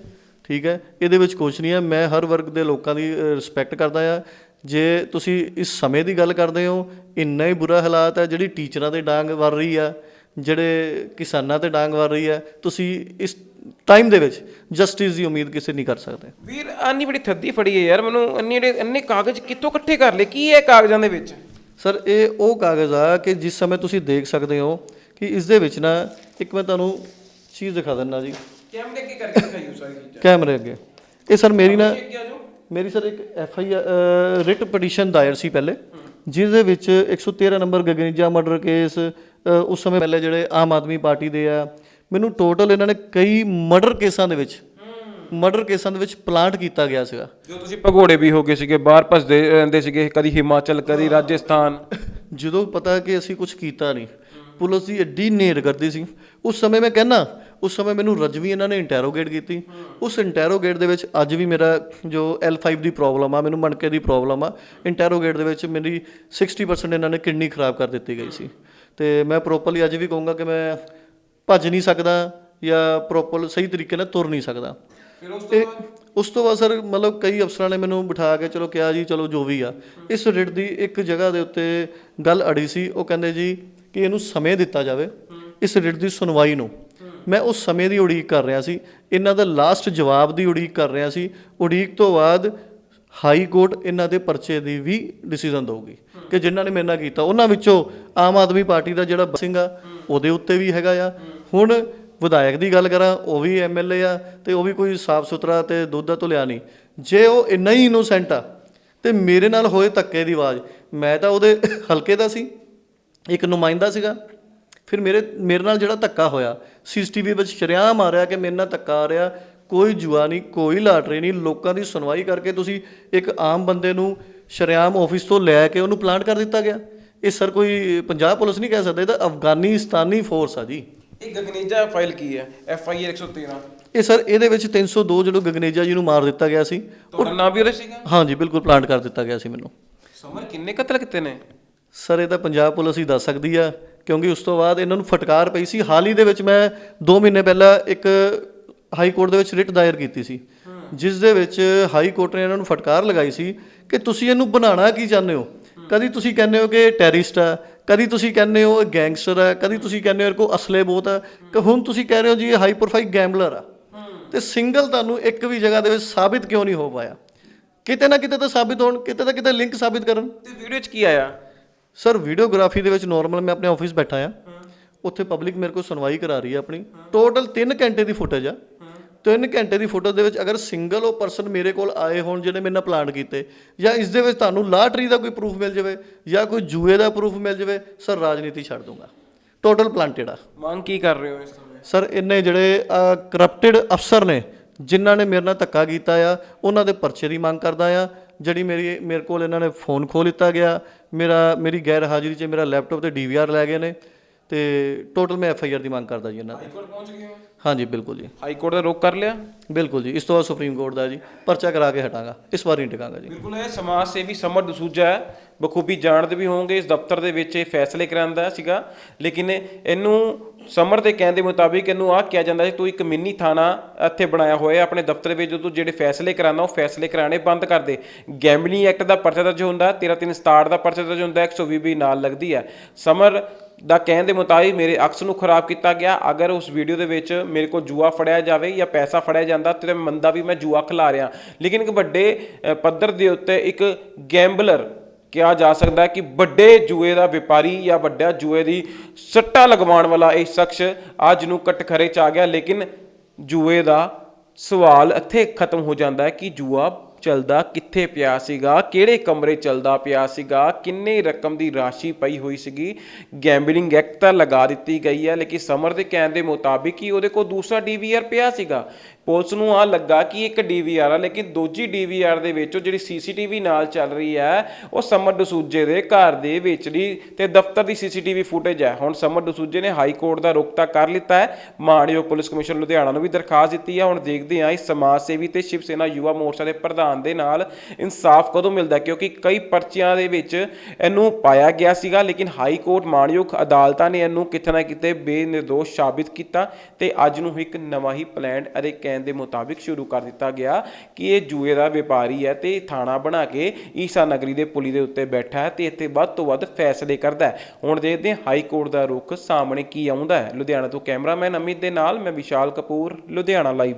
ਠੀਕ ਹੈ? ਇਹਦੇ ਵਿੱਚ ਕੁਝ ਨਹੀਂ ਹੈ। ਮੈਂ ਹਰ ਵਰਗ ਦੇ ਲੋਕਾਂ ਦੀ ਰਿਸਪੈਕਟ ਕਰਦਾ ਆ ਜੇ ਤੁਸੀਂ ਇਸ ਸਮੇਂ ਦੀ ਗੱਲ ਕਰਦੇ ਹੋ ਇੰਨਾ ਹੀ ਬੁਰਾ ਹਾਲਾਤ ਹੈ ਜਿਹੜੀ ਟੀਚਰਾਂ ਦੇ ਡਾਂਗ ਵਰ ਰਹੀ ਆ ਜਿਹੜੇ ਕਿਸਾਨਾਂ ਤੇ ਡਾਂਗ ਵਰ ਰਹੀ ਹੈ ਤੁਸੀਂ ਇਸ ਟਾਈਮ ਦੇ ਵਿੱਚ ਜਸਟਿਸ ਦੀ ਉਮੀਦ ਕਿਸੇ ਨਹੀਂ ਕਰ ਸਕਦੇ। ਵੀਰ ਆਨੀ ਬੜੀ ਥੱਦੀ ਫੜੀ ਹੈ ਯਾਰ। ਮੈਨੂੰ ਇੰਨੇ ਜਿਹੜੇ ਇੰਨੇ ਕਾਗਜ਼ ਕਿੱਥੋਂ ਇਕੱਠੇ ਕਰ ਲਏ? ਕੀ ਹੈ ਕਾਗਜ਼ਾਂ ਦੇ ਵਿੱਚ? ਸਰ ਇਹ ਉਹ ਕਾਗਜ਼ ਆ ਕਿ ਜਿਸ ਸਮੇਂ ਤੁਸੀਂ ਦੇਖ ਸਕਦੇ ਹੋ ਕਿ ਇਸ ਦੇ ਵਿੱਚ ਨਾ ਇੱਕ ਮੈਂ ਤੁਹਾਨੂੰ ਚੀਜ਼ ਦਿਖਾ ਦਿੰਦਾ ਜੀ। ਕੈਮਰੇ ਕੀ ਕਰਕੇ ਦਿਖਾਈਓ ਸਾਰੀ ਚੀਜ਼ਾਂ। ਕੈਮਰੇ ਅੱਗੇ। ਇਹ ਸਰ ਮੇਰੀ ਨਾ ਮੇਰੀ ਸਰ ਇੱਕ ਐਫ ਆਈ ਰਿਟ ਪਟੀਸ਼ਨ ਦਾਇਰ ਸੀ ਪਹਿਲੇ ਜਿਸ ਦੇ ਵਿੱਚ 113 ਨੰਬਰ ਗਗਨਿਜਾ ਮਰਡਰ ਕੇਸ ਉਸ ਸਮੇਂ ਪਹਿਲੇ ਜਿਹੜੇ ਆਮ ਆਦਮੀ ਪਾਰਟੀ ਦੇ ਆ ਮੈਨੂੰ ਟੋਟਲ ਇਹਨਾਂ ਨੇ ਕਈ ਮਰਡਰ ਕੇਸਾਂ ਦੇ ਵਿੱਚ ਮਰਡਰ ਕੇਸਾਂ ਦੇ ਵਿੱਚ ਪਲਾਂਟ ਕੀਤਾ ਗਿਆ ਸੀਗਾ। ਜੋ ਤੁਸੀਂ ਭਗੋੜੇ ਵੀ ਹੋ ਗਏ ਸੀਗੇ ਬਾਹਰ ਭਸਦੇ ਰਹਿੰਦੇ ਸੀਗੇ ਕਦੀ ਹਿਮਾਚਲ ਕਦੀ ਰਾਜਸਥਾਨ। ਜਦੋਂ ਪਤਾ ਕਿ ਅਸੀਂ ਕੁਝ ਕੀਤਾ ਨਹੀਂ ਪੁਲਿਸ ਦੀ ਐਡੀ ਨੇਰ ਕਰਦੀ ਸੀ। ਉਸ ਸਮੇਂ ਮੈਂ ਕਹਿਣਾ ਉਸ ਸਮੇਂ ਮੈਨੂੰ ਰਜਵੀ ਇਹਨਾਂ ਨੇ ਇੰਟਰੋਗੇਟ ਕੀਤੀ। ਉਸ ਇੰਟਰੋਗੇਟ ਦੇ ਵਿੱਚ ਅੱਜ ਵੀ ਮੇਰਾ ਜੋ L5 ਦੀ ਪ੍ਰੋਬਲਮ ਆ ਮੈਨੂੰ ਮਣਕੇ ਦੀ ਪ੍ਰੋਬਲਮ ਆ ਇੰਟਰੋਗੇਟ ਦੇ ਵਿੱਚ ਮੇਰੀ 60% ਇਹਨਾਂ ਨੇ ਕਿਡਨੀ ਖਰਾਬ ਕਰ ਦਿੱਤੀ ਗਈ ਸੀ। ਤੇ ਮੈਂ ਪ੍ਰੋਪਰਲੀ ਅੱਜ ਵੀ ਕਹੂੰਗਾ ਕਿ ਮੈਂ ਭੱਜ ਨਹੀਂ ਸਕਦਾ ਜਾਂ ਪ੍ਰੋਪਰ ਸਹੀ ਤਰੀਕੇ ਨਾਲ ਤੁਰ ਨਹੀਂ ਸਕਦਾ। ਫਿਰ ਉਸ ਤੇ ਉਸ ਤੋਂ ਬਾਅਦ ਸਰ ਮਤਲਬ ਕਈ ਅਫਸਰਾਂ ਨੇ ਮੈਨੂੰ ਬਿਠਾ ਕੇ ਚਲੋ ਕਿਹਾ ਜੀ ਚਲੋ ਜੋ ਵੀ ਆ ਇਸ ਰਿਟ ਦੀ ਇੱਕ ਜਗ੍ਹਾ ਦੇ ਉੱਤੇ ਗੱਲ ਅੜੀ ਸੀ। ਉਹ ਕਹਿੰਦੇ ਜੀ ਕਿ ਇਹਨੂੰ ਸਮੇਂ ਦਿੱਤਾ ਜਾਵੇ ਇਸ ਰਿਟ ਦੀ ਸੁਣਵਾਈ ਨੂੰ। ਮੈਂ ਉਸ ਸਮੇਂ ਦੀ ਉਡੀਕ ਕਰ ਰਿਹਾ ਸੀ। ਇਹਨਾਂ ਦਾ ਲਾਸਟ ਜਵਾਬ ਦੀ ਉਡੀਕ ਕਰ ਰਿਹਾ ਸੀ। ਉਡੀਕ ਤੋਂ ਬਾਅਦ ਹਾਈ ਕੋਰਟ ਇਹਨਾਂ ਦੇ ਪਰਚੇ ਦੀ ਵੀ ਡਿਸੀਜਨ ਦਊਗੀ ਕਿ ਜਿਨ੍ਹਾਂ ਨੇ ਮੇਰੇ ਨਾਲ ਕੀਤਾ। ਉਹਨਾਂ ਵਿੱਚੋਂ ਆਮ ਆਦਮੀ ਪਾਰਟੀ ਦਾ ਜਿਹੜਾ ਸਿੰਘ ਆ, ਉਹਦੇ ਉੱਤੇ ਵੀ ਹੈਗਾ ਆ। ਹੁਣ ਵਿਧਾਇਕ ਦੀ ਗੱਲ ਕਰਾਂ, ਉਹ ਵੀ ਐਮਐਲਏ ਆ ਤੇ ਉਹ ਵੀ ਕੋਈ ਸਾਫ਼ ਸੁਥਰਾ ਤੇ ਦੁੱਧ ਤੋਂ ਲਿਆ ਨਹੀਂ। ਜੇ ਉਹ ਇੰਨਾ ਹੀ ਇਨੋਸੈਂਟ ਆ ਤੇ ਮੇਰੇ ਨਾਲ ਹੋਏ ਧੱਕੇ ਦੀ ਆਵਾਜ਼, ਮੈਂ ਤਾਂ ਉਹਦੇ ਹਲਕੇ ਦਾ ਸੀ, ਇੱਕ ਨੁਮਾਇੰਦਾ ਸੀਗਾ। ਫਿਰ ਮੇਰੇ ਮੇਰੇ ਨਾਲ ਜਿਹੜਾ ਧੱਕਾ ਹੋਇਆ ਸੀਸੀਟੀਵੀ ਵਿੱਚ ਸ਼ਰਿਆਮ ਆ ਰਿਹਾ ਕਿ ਮੇਰੇ ਨਾਲ ਧੱਕਾ ਆ ਰਿਹਾ ਕੋਈ ਜੁਆ ਨਹੀਂ ਕੋਈ ਲਾਟਰੀ ਨਹੀਂ ਲੋਕਾਂ ਦੀ ਸੁਣਵਾਈ ਕਰਕੇ ਤੁਸੀਂ ਇੱਕ ਆਮ ਬੰਦੇ ਨੂੰ ਸ਼ਰਿਆਮ ਆਫਿਸ ਤੋਂ ਲੈ ਕੇ ਉਹਨੂੰ ਪਲਾਂਟ ਕਰ ਦਿੱਤਾ ਗਿਆ। ਇਹ ਸਰ ਕੋਈ ਪੰਜਾਬ ਪੁਲਿਸ ਨਹੀਂ ਕਹਿ ਸਕਦਾ ਇਹ ਤਾਂ ਅਫਗਾਨੀਸਤਾਨੀ ਫੋਰਸ ਆ ਜੀ। ਇਹ ਗਗਨੇਜਾ ਫਾਈਲ ਕੀ ਹੈ? ਐਫ ਆਈ ਆਰ 113 ਇਹ ਸਰ ਇਹਦੇ ਵਿੱਚ 302 ਜਦੋਂ ਗਗਨੇਜਾ ਜੀ ਨੂੰ ਮਾਰ ਦਿੱਤਾ ਗਿਆ ਸੀ ਤੁਹਾਡਾ ਨਾਮ ਵੀ ਉਹਦੇ ਸੀਗਾ? ਹਾਂਜੀ ਬਿਲਕੁਲ ਪਲਾਂਟ ਕਰ ਦਿੱਤਾ ਗਿਆ ਸੀ ਮੈਨੂੰ। ਸਮਰ ਕਿੰਨੇ ਕਤਲ ਕੀਤੇ ਨੇ? ਸਰ ਇਹ ਤਾਂ ਪੰਜਾਬ ਪੁਲਿਸ ਹੀ ਦੱਸ ਸਕਦੀ ਆ। ਕਿਉਂਕਿ ਉਸ ਤੋਂ ਬਾਅਦ ਇਹਨਾਂ ਨੂੰ ਫਟਕਾਰ ਪਈ ਸੀ। ਹਾਲ ਹੀ ਦੇ ਵਿੱਚ ਮੈਂ 2 ਮਹੀਨੇ ਪਹਿਲਾਂ ਇੱਕ ਹਾਈ ਕੋਰਟ ਦੇ ਵਿੱਚ ਰਿਟ ਦਾਇਰ ਕੀਤੀ ਸੀ। ਜਿਸ ਦੇ ਵਿੱਚ ਹਾਈ ਕੋਰਟ ਨੇ ਇਹਨਾਂ ਨੂੰ ਫਟਕਾਰ ਲਗਾਈ ਸੀ ਕਿ ਤੁਸੀਂ ਇਹਨੂੰ ਬਣਾਉਣਾ ਕੀ ਚਾਹੁੰਦੇ ਹੋ? ਕਦੀ ਤੁਸੀਂ ਕਹਿੰਦੇ ਹੋ ਕਿ ਟੈਰਰਿਸਟ ਆ, ਕਦੀ ਤੁਸੀਂ ਕਹਿੰਦੇ ਹੋ ਇਹ ਗੈਂਗਸਟਰ ਆ, ਕਦੀ ਤੁਸੀਂ ਕਹਿੰਦੇ ਹੋ ਇਹ ਕੋ ਅਸਲੇ ਬਹੁਤ ਆ, ਕਿ ਹੁਣ ਤੁਸੀਂ ਕਹਿ ਰਹੇ ਹੋ ਜੀ ਇਹ ਹਾਈ ਪ੍ਰੋਫਾਈਲ ਗੈਂਬਲਰ ਆ। ਤੇ ਸਿੰਗਲ ਤੁਹਾਨੂੰ ਇੱਕ ਵੀ ਜਗ੍ਹਾ ਦੇ ਵਿੱਚ ਸਾਬਿਤ ਕਿਉਂ ਨਹੀਂ ਹੋ ਪਾਇਆ? ਕਿਤੇ ਨਾ ਕਿਤੇ ਤਾਂ ਸਾਬਿਤ ਹੋਣ, ਕਿਤੇ ਨਾ ਕਿਤੇ ਲਿੰਕ ਸਾਬਿਤ ਕਰਨ। ਤੇ ਵੀਡੀਓ 'ਚ ਕੀ ਆਇਆ? ਸਰ ਵੀਡੀਓਗ੍ਰਾਫੀ ਦੇ ਵਿੱਚ ਨਾਰਮਲ ਮੈਂ ਆਪਣੇ ਆਫਿਸ ਬੈਠਾ ਆ। ਉੱਥੇ ਪਬਲਿਕ ਮੇਰੇ ਕੋਲ ਸੁਣਵਾਈ ਕਰਾ ਰਹੀ ਹੈ ਆਪਣੀ। ਟੋਟਲ 3 ਘੰਟੇ ਦੀ ਫੁਟੇਜ ਆ। 3 ਘੰਟੇ ਦੀ ਫੋਟੋ ਦੇ ਵਿੱਚ ਅਗਰ ਸਿੰਗਲ ਉਹ ਪਰਸਨ ਮੇਰੇ ਕੋਲ ਆਏ ਹੋਣ ਜਿਹਨੇ ਮੇਰੇ ਨਾਲ ਪਲਾਨ ਕੀਤੇ ਜਾਂ ਇਸ ਦੇ ਵਿੱਚ ਤੁਹਾਨੂੰ ਲਾਟਰੀ ਦਾ ਕੋਈ ਪ੍ਰੂਫ ਮਿਲ ਜਾਵੇ ਜਾਂ ਕੋਈ ਜੂਏ ਦਾ ਪ੍ਰੂਫ ਮਿਲ ਜਾਵੇ ਸਰ ਰਾਜਨੀਤੀ ਛੱਡ ਦੂੰਗਾ। ਟੋਟਲ ਪਲਾਂਟਡ ਆ। ਮੰਗ ਕੀ ਕਰ ਰਹੇ ਹੋ ਇਸ ਸਮੇਂ? ਸਰ ਇੰਨੇ ਜਿਹੜੇ ਕਰਪਟਡ ਅਫਸਰ ਨੇ ਜਿਨ੍ਹਾਂ ਨੇ ਮੇਰੇ ਨਾਲ ਧੱਕਾ ਕੀਤਾ ਆ ਉਹਨਾਂ ਦੇ ਪਰਚੇ ਦੀ ਮੰਗ ਕਰਦਾ ਆ। ਜਿਹੜੀ ਮੇਰੀ, ਮੇਰੇ ਕੋਲ ਇਹਨਾਂ ਨੇ ਫੋਨ ਖੋਹ ਲਿੱਤਾ ਗਿਆ, ਮੇਰਾ, ਮੇਰੀ ਗੈਰ ਹਾਜ਼ਰੀ 'ਚ ਮੇਰਾ ਲੈਪਟਾਪ ਤੇ ਡੀਵੀਆਰ ਲੈ ਗਏ ਨੇ। ਤੇ ਟੋਟਲ ਮੈਂ ਐਫ ਆਈ ਆਰ ਦੀ ਮੰਗ ਕਰਦਾ ਜੀ ਇਹਨਾਂ ਦੀ ਕੋਰਟ ਪਹੁੰਚ ਗਏ ਹੋ? ਹਾਂਜੀ ਬਿਲਕੁਲ ਜੀ। ਹਾਈ ਕੋਰਟ ਦਾ ਰੋਕ ਕਰ ਲਿਆ? ਬਿਲਕੁਲ ਜੀ ਇਸ ਤੋਂ ਬਾਅਦ ਸੁਪਰੀਮ ਕੋਰਟ ਦਾ ਜੀ ਪਰਚਾ ਕਰਾ ਕੇ ਹਟਾਂਗਾ ਇਸ ਵਾਰ ਨਹੀਂ ਟਿਕਾਂਗਾ ਜੀ। ਬਿਲਕੁਲ ਇਹ ਸਮਾਜ ਸੇਵੀ ਸਮਰ ਦਸੂਜਾ ਹੈ ਬਖੂਬੀ ਜਾਣਦੇ ਵੀ ਹੋਵੋਗੇ ਇਸ ਦਫ਼ਤਰ ਦੇ ਵਿੱਚ ਇਹ ਫੈਸਲੇ ਕਰਾਂਦਾ ਸੀਗਾ ਲੇਕਿਨ ਇਹਨੂੰ ਸਮਰ ਦੇ ਕਹਿਣ ਦੇ ਮੁਤਾਬਿਕ ਇਹਨੂੰ ਆਹ ਕਿਹਾ ਜਾਂਦਾ ਸੀ ਤੂੰ ਇੱਕ ਮਿੰਨੀ ਥਾਣਾ ਇੱਥੇ ਬਣਾਇਆ ਹੋਇਆ ਹੈ ਆਪਣੇ ਦਫ਼ਤਰ ਵਿੱਚ ਜਦੋਂ ਜਿਹੜੇ ਫੈਸਲੇ ਕਰਾਉਣਾ ਉਹ ਫੈਸਲੇ ਕਰਾਣੇ ਬੰਦ ਕਰ ਦੇ। ਗੈਂਬਲਿੰਗ ਐਕਟ ਦਾ ਪਰਚਾ ਦਰਜ ਹੁੰਦਾ 1367 ਦਾ ਪਰਚਾ ਦਰਜ ਹੁੰਦਾ 120 ਵੀ ਨਾਲ ਲੱਗਦੀ ਹੈ। ਸਮਰ ਦਾ ਕਹਿਣ ਦੇ ਮੁਤਾਬਿਕ ਮੇਰੇ ਅਕਸ ਨੂੰ ਖਰਾਬ ਕੀਤਾ ਗਿਆ। ਅਗਰ ਉਸ ਵੀਡੀਓ ਦੇ ਵਿੱਚ ਮੇਰੇ ਕੋਲ ਜੂਆ ਫੜਿਆ ਜਾਵੇ ਜਾਂ ਪੈਸਾ ਫੜਿਆ ਜਾਂਦਾ ਤੇ ਮੈਂ ਮੰਨਦਾ ਵੀ ਮੈਂ ਜੂਆ ਖਿਲਾ ਰਿਹਾ। ਲੇਕਿਨ ਇੱਕ ਵੱਡੇ ਪੱਧਰ ਦੇ ਉੱਤੇ ਇੱਕ ਗੈਂਬਲਰ ਕਿਹਾ ਜਾ ਸਕਦਾ ਕਿ ਵੱਡੇ ਜੂਏ ਦਾ ਵਪਾਰੀ ਜਾਂ ਵੱਡਾ ਜੂਏ ਦੀ ਸੱਟਾ ਲਗਵਾਉਣ ਵਾਲਾ ਇਹ ਸ਼ਖਸ ਅੱਜ ਨੂੰ ਕਟਖਰੇ ਚ ਆ ਗਿਆ। ਲੇਕਿਨ ਜੂਏ ਦਾ ਸਵਾਲ ਇੱਥੇ ਖਤਮ ਹੋ ਜਾਂਦਾ ਹੈ ਕਿ ਜੂਆ ਚੱਲਦਾ ਕਿੱਥੇ ਪਿਆ ਸੀਗਾ? ਕਿਹੜੇ ਕਮਰੇ ਚੱਲਦਾ ਪਿਆ ਸੀਗਾ? ਕਿੰਨੇ ਰਕਮ ਦੀ ਰਾਸ਼ੀ ਪਈ ਹੋਈ ਸੀਗੀ? ਗੈਂਬਲਿੰਗ ਐਕਟ ਤਾਂ ਲਗਾ ਦਿੱਤੀ ਗਈ ਹੈ, ਲੇਕਿਨ ਸਮਰ ਦੇ ਕਹਿਣ ਦੇ ਮੁਤਾਬਿਕ ਹੀ ਉਹਦੇ ਕੋਲ ਦੂਸਰਾ ਡੀਵੀਆਰ ਪਿਆ ਸੀਗਾ। ਪੁਲਿਸ ਨੂੰ ਆ ਲੱਗਾ ਕਿ ਇੱਕ ਡੀਵੀਆਰ ਆ, ਲੇਕਿਨ ਦੂਜੀ ਡੀਵੀਆਰ ਦੇ ਵਿੱਚ ਉਹ ਜਿਹੜੀ ਸੀਸੀਟੀਵੀ ਨਾਲ ਚੱਲ ਰਹੀ ਹੈ, ਉਹ ਸਮਰ ਡਸੂਜੇ ਦੇ ਘਰ ਦੇ ਵਿੱਚ ਦੀ ਤੇ ਦਫ਼ਤਰ ਦੀ ਸੀਸੀਟੀਵੀ ਫੁਟੇਜ ਹੈ। ਹੁਣ ਸਮਰ ਡਸੂਜੇ ਨੇ ਹਾਈ ਕੋਰਟ ਦਾ ਰੁਖ ਤਾਂ ਕਰ ਲਿੱਤਾ ਹੈ। ਮਾਣਯੋਗ ਪੁਲਿਸ ਕਮਿਸ਼ਨ ਲੁਧਿਆਣਾ ਨੂੰ ਵੀ ਦਰਖਾਸਤ ਦਿੱਤੀ ਹੈ। ਹੁਣ ਦੇਖਦੇ ਹਾਂ ਇਸ ਸਮਾਜ ਸੇਵੀ ਤੇ ਸ਼ਿਵ ਸੈਨਾ ਯੁਵਾ ਮੋਰਚਾ ਦੇ ਪ੍ਰਧਾਨ ਦੇ ਨਾਲ ਇਨਸਾਫ ਕਦੋਂ ਮਿਲਦਾ ਕਿਉਂਕਿ ਕਈ ਪਰਚੀਆਂ ਦੇ ਵਿੱਚ ਇਹਨੂੰ ਪਾਇਆ ਗਿਆ ਸੀਗਾ, ਲੇਕਿਨ ਹਾਈ ਕੋਰਟ ਮਾਣਯੋਗ ਅਦਾਲਤਾਂ ਨੇ ਇਹਨੂੰ ਕਿਤੇ ਨਾ ਕਿਤੇ ਬੇਨਿਰਦੋਸ਼ ਸਾਬਿਤ ਕੀਤਾ ਤੇ ਅੱਜ ਨੂੰ ਇੱਕ ਨਵਾਂ ਹੀ ਪਲਾਨ ਅਤੇ ਕਹਿਣ ਦੇ ਮੁਤਾਬਿਕ ਸ਼ੁਰੂ ਕਰ ਦਿੱਤਾ ਗਿਆ ਕਿ ਇਹ ਜੂਏ ਦਾ ਵਪਾਰੀ ਹੈ ਤੇ ਥਾਣਾ ਬਣਾ ਕੇ ਈਸਾ ਨਗਰੀ ਦੇ ਪੁਲੀ ਦੇ ਉੱਤੇ ਬੈਠਾ ਹੈ ਤੇ ਇੱਥੇ ਵੱਧ ਤੋਂ ਵੱਧ ਫੈਸਲੇ ਕਰਦਾ ਹੈ। ਹੁਣ ਦੇਖਦੇ ਹਾਂ ਹਾਈ ਕੋਰਟ ਦਾ ਰੁਖ ਸਾਹਮਣੇ ਕੀ ਆਉਂਦਾ ਹੈ। ਲੁਧਿਆਣਾ ਤੋਂ ਕੈਮਰਾਮੈਨ ਅਮਿਤ ਦੇ ਨਾਲ ਮੈਂ ਵਿਸ਼ਾਲ ਕਪੂਰ, ਲੁਧਿਆਣਾ ਲਾਈਵ